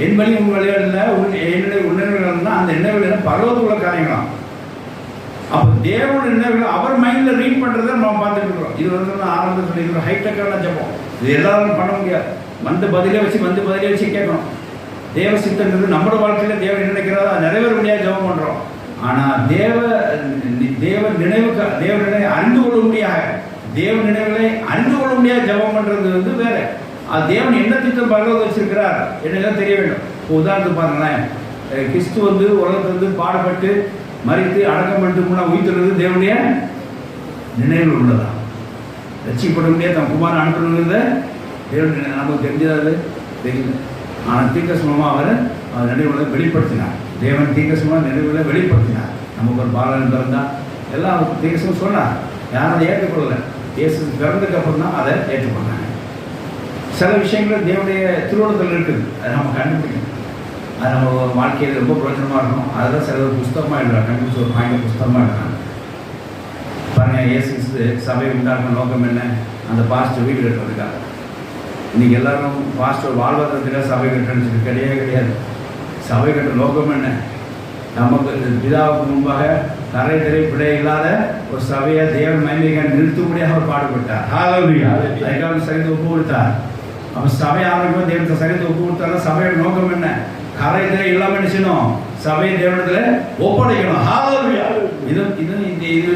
என் பணி உன் வழிகள் உன் என்னுடைய உணர்வுகள்னா அந்த எண்ணங்கள் பரவத்துள்ள காரியங்களாம். அப்போ தேவனோட நினைவுகள் அவர் மைண்டில் ரீட் பண்ணுறதை நம்ம பார்த்துட்டு இருக்கிறோம். இது வந்து நான் ஆரம்பத்தில் சொல்லியிருக்கிறோம் ஹைடெக்கான ஜபம். இது எல்லாரும் பண்ண முடியாது. வந்து பதிலே வச்சு வந்து பதிலே வச்சு கேட்கணும். தேவ சித்தங்கிறது நம்மளோட வாழ்க்கையில் தேவன் நினைக்கிறதா நிறைவேற முடியாது ஜபம் பண்ணுறோம் ஆனால் தேவ தேவ நினைவுக்கு தேவ நினைவை அறிந்து கொள்ள முடியாது தேவ நினைவுகளை அறிந்து கொள்ள முடியாத ஜபம் பண்ணுறது வந்து வேறு. தேவன் என்ன திட்டம் பகவத் வச்சிருக்கிறார் என்னதான் தெரிய வேண்டும்? உதாரணத்துக்கு பாருங்களேன். கிறிஸ்து வந்து உலகத்துல வந்து பாடுபட்டு மறித்து அடக்கம் பண்ணிட்டு முன்னா உயிர்த்துறது தேவனுடைய நினைவில் உள்ளதா? ரட்சிக்கப்பட முடியாது தன் குமாரன் அனுப்பணுங்கிறத தேவன் நமக்கு தெரிஞ்சதாவது தெரியல. ஆனால் தீர்க்கசமமாக அவர் அவர் நினைவுகளை வெளிப்படுத்தினார். தேவன் தீர்க்கசமாக நினைவுகளை வெளிப்படுத்தினார். நமக்கு ஒரு பாலன் பிறந்தா எல்லாம் தீர்க்கசமாக சொன்னார். யாரும் அதை ஏற்றுக்கொள்ளலை. இயேசு பிறந்ததுக்கு அப்புறம் தான் அதை ஏற்றுக்கொண்டாங்க. சில விஷயங்கள் தேவனுடைய திருவுளத்தில் இருக்குது. அதை நம்ம கண்டுபிடிக்கணும். அது நம்ம வாழ்க்கையில் ரொம்ப பிரயோஜனமாக இருக்கும் அதெல்லாம் சில புஸ்தகமாக எழுதுறாங்க. கண்டுபிடிச்ச ஒரு பாயிண்ட் புஸ்தகமாக எழுதுறாங்க. பாருங்க இயேசு சபை உண்டாக்குன நோக்கம் என்ன? அந்த பாஸ்டர் வீடு கட்டுறதுக்காக. இன்னைக்கு எல்லாரும் பாஸ்டர் வாழ்வாதாரத்துக்காக சபை கட்டணும்னு கிடையவே கிடையாது. சபை கட்டுற நோக்கம் என்ன? நமக்கு பிதாவுக்கு முன்பாக தரை திரை பிழை இல்லாத ஒரு சபையை தேவன் மைமிக நிறுத்தும்படியாக அவர் பாடுபட்டார். அதுக்காக சரிந்து ஒப்பு கொடுத்தார் அப்போ சபை ஆரம்பிக்கும் தேவன் சரிந்து ஒப்பு கொடுத்தாலும் சபையோட நோக்கம் என்ன? கரை இல்லாமல் என்ன செய்யணும் சபையை தேவனத்தில் ஒப்படைக்கணும்.